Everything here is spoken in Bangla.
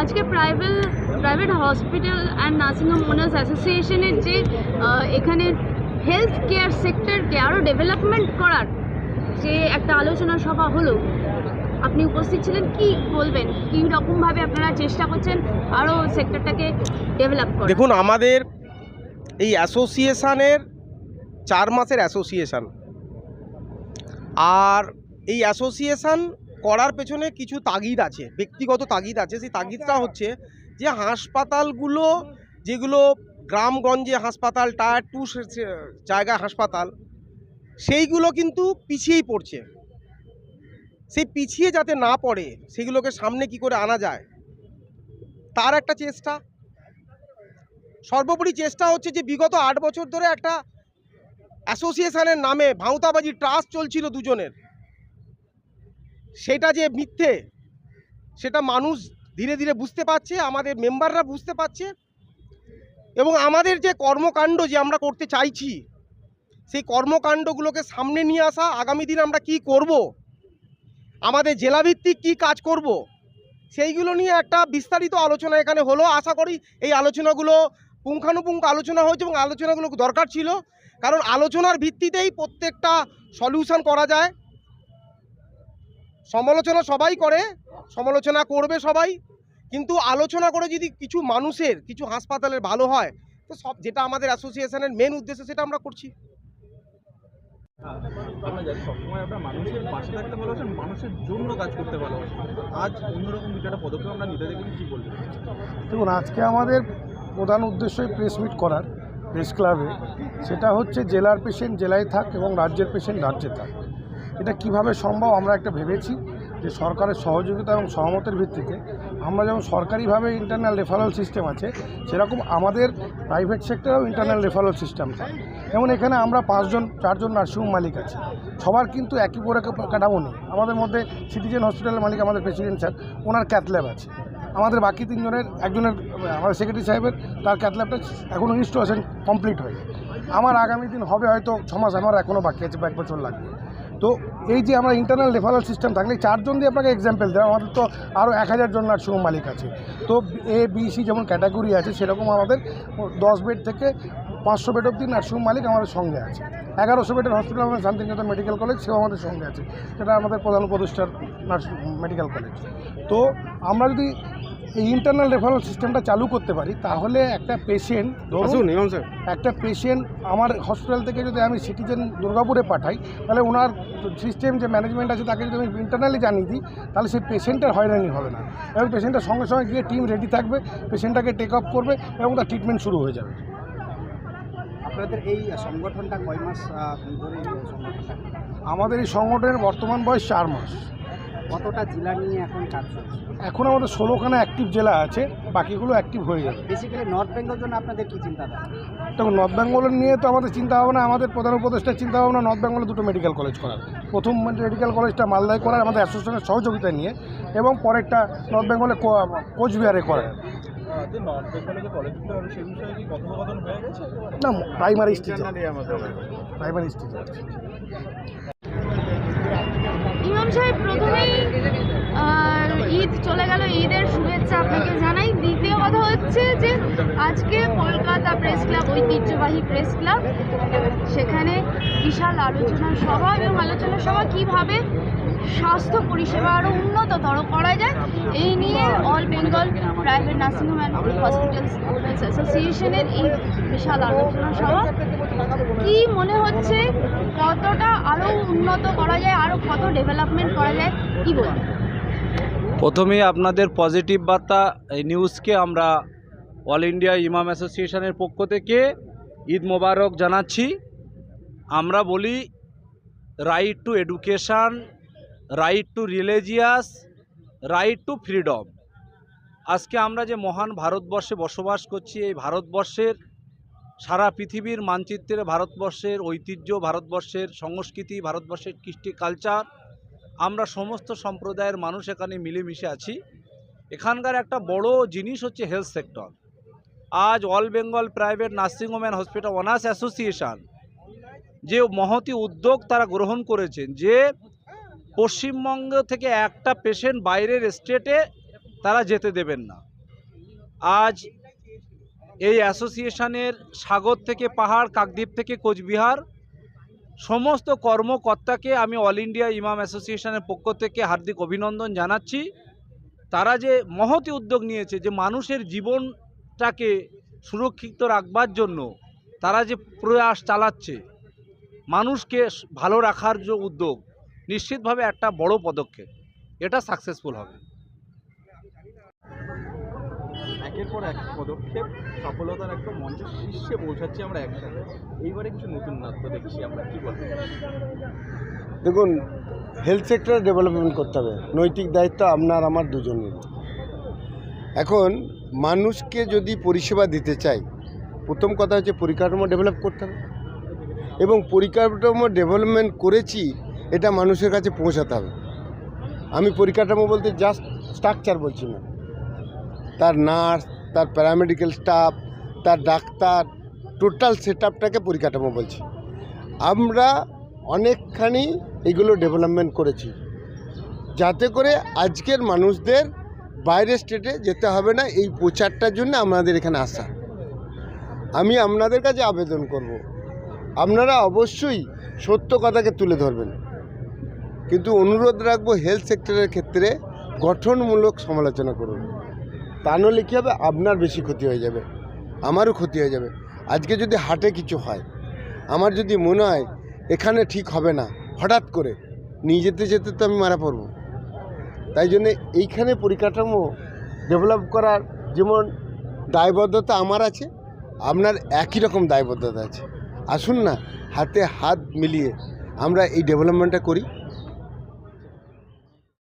আজকে private private hospital and nursing home owners অ্যাসোসিয়েশনের যে এখানে হেলথ কেয়ার সেক্টরকে আরও ডেভেলপমেন্ট করার যে একটা আলোচনা সভা হলো, আপনি উপস্থিত ছিলেন, কি বলবেন? কী রকমভাবে আপনারা চেষ্টা করছেন আরও সেক্টরটাকে ডেভেলপ করার? দেখুন, আমাদের এই অ্যাসোসিয়েশানের চার মাসের অ্যাসোসিয়েশান আর এই অ্যাসোসিয়েশান করার পেছনে কিছু তাগিদ আছে ব্যক্তিগত তাগিদ আছে। সেই তাগিদটা হচ্ছে যে হাসপাতালগুলো যেগুলো গ্রামগঞ্জে হাসপাতাল টায়ার টু জায়গা হাসপাতাল সেইগুলো কিন্তু পিছিয়েই পড়ছে। সেই পিছিয়ে যাতে না পড়ে সেগুলোকে সামনে কি করে আনা যায় তার একটা চেষ্টা। সর্বোপরি চেষ্টা হচ্ছে যে বিগত আট বছর ধরে একটা অ্যাসোসিয়েশনের নামে ভাঁওতাবাজি ট্রাস্ট চলছিল দুজনের। সেটা যে মিথ্যে, সেটা মানুষ ধীরে ধীরে বুঝতে পারছে, আমাদের মেম্বাররা বুঝতে পারছে এবং আমাদের যে কর্মকাণ্ড যে আমরা করতে চাইছি, সেই কর্মকাণ্ডগুলোকে সামনে নিয়ে আসা আগামী দিন আমরা কি করব, আমাদের জেলাভিত্তিক কি কাজ করব, সেইগুলো নিয়ে একটা বিস্তারিত আলোচনা এখানে হলো। আশা করি এই আলোচনাগুলো পুঙ্খানুপুঙ্খ আলোচনা হয়েছে এবং আলোচনাগুলো দরকার ছিল, কারণ আলোচনার ভিত্তিতেই প্রত্যেকটা সলিউশন করা যায়। সমালোচনা সবাই করে সমালোচনা করবে সবাই কিন্তু আলোচনা করে যদি কিছু মানুষের কিছু হাসপাতালের ভালো হয় তো সব যেটা আমাদের অ্যাসোসিয়েশনের মেন উদ্দেশ্য সেটা আমরা করছি। আমরা জানি সবসময় আপনার মানুষের পাশে থাকতে ভালোবাসেন মানুষের জন্য কাজ করতে ভালোবাসেন আজ অন্যরকম কিছু একটা পদক্ষেপ আমরা নিতে দেখি কী বলবেন? দেখুন আজকে আমাদের প্রধান উদ্দেশ্যই প্রেস মিট করার প্রেস ক্লাবে সেটা হচ্ছে জেলার পেশেন্ট জেলায় থাক এবং রাজ্যের পেশেন্ট রাজ্যে থাক। এটা কীভাবে সম্ভব আমরা একটা ভেবেছি যে সরকারের সহযোগিতা এবং সহমতের ভিত্তিতে আমরা যেমন সরকারিভাবে ইন্টারনাল রেফারেল সিস্টেম আছে, সেরকম আমাদের প্রাইভেট সেক্টরেও ইন্টারনাল রেফারেল সিস্টেম থাকে যেমন এখানে আমরা পাঁচজন, চারজন নার্সিংহোম মালিক আছে। সবার কিন্তু একই করে কাঠামো নেই। আমাদের মধ্যে সিটিজেন হসপিটালের মালিক, আমাদের প্রেসিডেন্ট স্যার ওনার ক্যাথল্যাব আছে। আমাদের বাকি তিনজনের, একজনের, আমাদের সেক্রেটারি সাহেবের, তার ক্যাথল্যাবটা এখনও ইনস্টলেশন কমপ্লিট হয়নি। আমার আগামী দিন হবে হয়তো ছ মাস, আমার এখনও বাকি আছে এক বছর লাগবে। তো এই যে আমরা ইন্টারনাল রেফারেল সিস্টেম থাকলে চারজন দিয়ে আপনাকে এক্সাম্পল দেয় আমাদের তো আরও এক হাজার জন নার্সিংহোম মালিক আছে। তো এ বি সি যেমন ক্যাটাগরি আছে, সেরকম আমাদের দশ বেড থেকে পাঁচশো বেড অব্দি নার্সিংহোম মালিক আমাদের সঙ্গে আছে। এগারোশো বেডের হসপিটাল আমাদের শান্তিনিকেতন মেডিকেল কলেজ সেও আমাদের সঙ্গে আছে। সেটা আমাদের প্রধান উপদেষ্টার নার্স মেডিকেল কলেজ তো আমরা যদি এই ইন্টারনাল রেফারেল সিস্টেমটা চালু করতে পারি তাহলে একটা পেশেন্ট ধরুন একটা পেশেন্ট আমার হসপিটাল থেকে যদি আমি সিটিজেন দুর্গাপুরে পাঠাই তাহলে ওনার সিস্টেম যে ম্যানেজমেন্ট আছে তাকে যদি আমি ইন্টারনালি জানিয়ে দিই তাহলে সেই পেশেন্টের হয়রানি হবে না। এবং পেশেন্টের সঙ্গে সঙ্গে গিয়ে টিম রেডি থাকবে পেশেন্টটাকে টেক আপ করবে এবং তার ট্রিটমেন্ট শুরু হয়ে যাবে। আপনাদের এই সংগঠনটা কয় মাস ধরে আমাদের এই সংগঠনের বর্তমান বয়স চার মাস। কতটা জেলা নিয়ে এখন কাজ চলছে? এখন আমাদের ষোলোখানা অ্যাক্টিভ জেলা আছে বাকিগুলো অ্যাক্টিভ হয়ে যাবে। বেসিক্যালি নর্থ বেঙ্গল জন্য আপনাদের কি চিন্তাধারা? দেখুন নর্থ বেঙ্গলের নিয়ে তো আমাদের চিন্তা ভাবনা আমাদের প্রধান উপদেষ্টার চিন্তা ভাবনা নর্থ বেঙ্গলে দুটো মেডিকেল কলেজ করার। প্রথম মেডিকেল কলেজটা মালদায় করার আমাদের অ্যাসোসিয়েশনের সহযোগিতা নিয়ে এবং পরেরটা নর্থ বেঙ্গলে কোচবিহারে করার। না প্রাইমারি বেঙ্গলে যে কলেজগুলো হবে সেই বিষয়ে কি কথোপকথন হয়ে গেছে না প্রাইমারি স্টেজে Internally আমাদের প্রাইমারি স্টেজে ইমাম সাহেব প্রথমেই ঈদ চলে গেল। ঈদের শুভেচ্ছা আপনাকে জানাই। দ্বিতীয় কথা হচ্ছে যে আজকে কলকাতা প্রেস ক্লাব, ঐতিহ্যবাহী প্রেস ক্লাব, সেখানে বিশাল আলোচনা সভা এবং আলোচনা সভা কীভাবে স্বাস্থ্য পরিষেবা আরও উন্নততর করা যায়, এই নিয়ে all Bengal private nursing home and hospitals owners অ্যাসোসিয়েশনের এই বিশাল আলোচনা সভা। কি মনে হচ্ছে উন্নত করা যায় আরও কত ডেভেলপমেন্ট করা যায়, কি বলবেন প্রথমেই আপনাদের পজিটিভ বার্তা এই নিউজকে আমরা অল ইন্ডিয়া ইমাম অ্যাসোসিয়েশনের পক্ষ থেকে ঈদ মোবারক জানাচ্ছি। আমরা বলি right to education right to religious right to freedom আজকে আমরা যে মহান ভারতবর্ষে বসবাস করছি, এই ভারতবর্ষের সারা পৃথিবীর মানচিত্রে ভারতবর্ষের ঐতিহ্য, ভারতবর্ষের সংস্কৃতি, ভারতবর্ষের কৃষ্টি কালচার আমরা সমস্ত সম্প্রদায়ের মানুষ এখানে মিলেমিশে আছি। এখানকার একটা বড় জিনিস হচ্ছে হেলথ সেক্টর আজ all Bengal private nursing home and hospital owners association যে মহতি উদ্যোগ তারা গ্রহণ করেছেন, যে পশ্চিমবঙ্গ থেকে একটা পেশেন্ট বাইরের স্টেটে তারা যেতে দেবেন না। আজ এই অ্যাসোসিয়েশনের সাগর থেকে পাহাড়, কাকদ্বীপ থেকে কোচবিহার, সমস্ত কর্মকর্তাকে আমি অল ইন্ডিয়া ইমাম অ্যাসোসিয়েশনের পক্ষ থেকে হার্দিক অভিনন্দন জানাচ্ছি। তারা যে মহতি উদ্যোগ নিয়েছে, যে মানুষের জীবনটাকে সুরক্ষিত রাখবার জন্য তারা যে প্রয়াস চালাচ্ছে, মানুষকে ভালো রাখার যে উদ্যোগ, নিশ্চিতভাবে একটা বড় পদক্ষেপ। এটা সাকসেসফুল হবে। একের পর এক পদক্ষেপ, সফলতার একটা মঞ্চের শীর্ষে পৌঁছাচ্ছি আমরা একসাথে। এইবারে কিছু নতুন নাট্য দেখছি আমরা, কি বলব দেখুন হেলথ সেক্টর ডেভেলপমেন্ট করতে হবে। নৈতিক দায়িত্ব আপনার, আমার দুজনের। এখন, মানুষকে যদি পরিষেবা দিতে চাই, প্রথম কথা হচ্ছে পরিকাঠামো ডেভেলপ করতে হবে। এবং পরিকাঠামো ডেভেলপমেন্ট করেছি, এটা মানুষের কাছে পৌঁছাতে হবে। আমি পরিকাঠামো বলতে জাস্ট স্ট্রাকচার বলছি না। তার নার্স, তার প্যারামেডিক্যাল স্টাফ, তার ডাক্তার, টোটাল সেট আপটাকে পরিকাঠামো বলছি। আমরা অনেকখানি এগুলো ডেভেলপমেন্ট করেছি। যাতে করে আজকের মানুষদের বাইরের স্টেটে যেতে হবে না, এই প্রচারটার জন্য আমাদের এখানে আসা। আমি আপনাদের কাছে আবেদন করব। আপনারা অবশ্যই সত্য কথাকে তুলে ধরবেন। কিন্তু অনুরোধ রাখব হেলথ সেক্টরের ক্ষেত্রে গঠনমূলক সমালোচনা করুন। তা নাহলে কী হবে? আপনার বেশি ক্ষতি হয়ে যাবে। আমারও ক্ষতি হয়ে যাবে। আজকে যদি হাটে কিছু হয়, আমার যদি মনে হয় এখানে ঠিক হবে না, হঠাৎ করে নিয়ে যেতে যেতে তো আমি মারা পড়ব। তাই জন্যে এইখানে পরিকাঠামো ডেভেলপ করার যেমন দায়বদ্ধতা আমার আছে, আপনার একই রকম দায়বদ্ধতা আছে। আসুন না, হাতে হাত মিলিয়ে আমরা এই ডেভেলপমেন্টটা করি।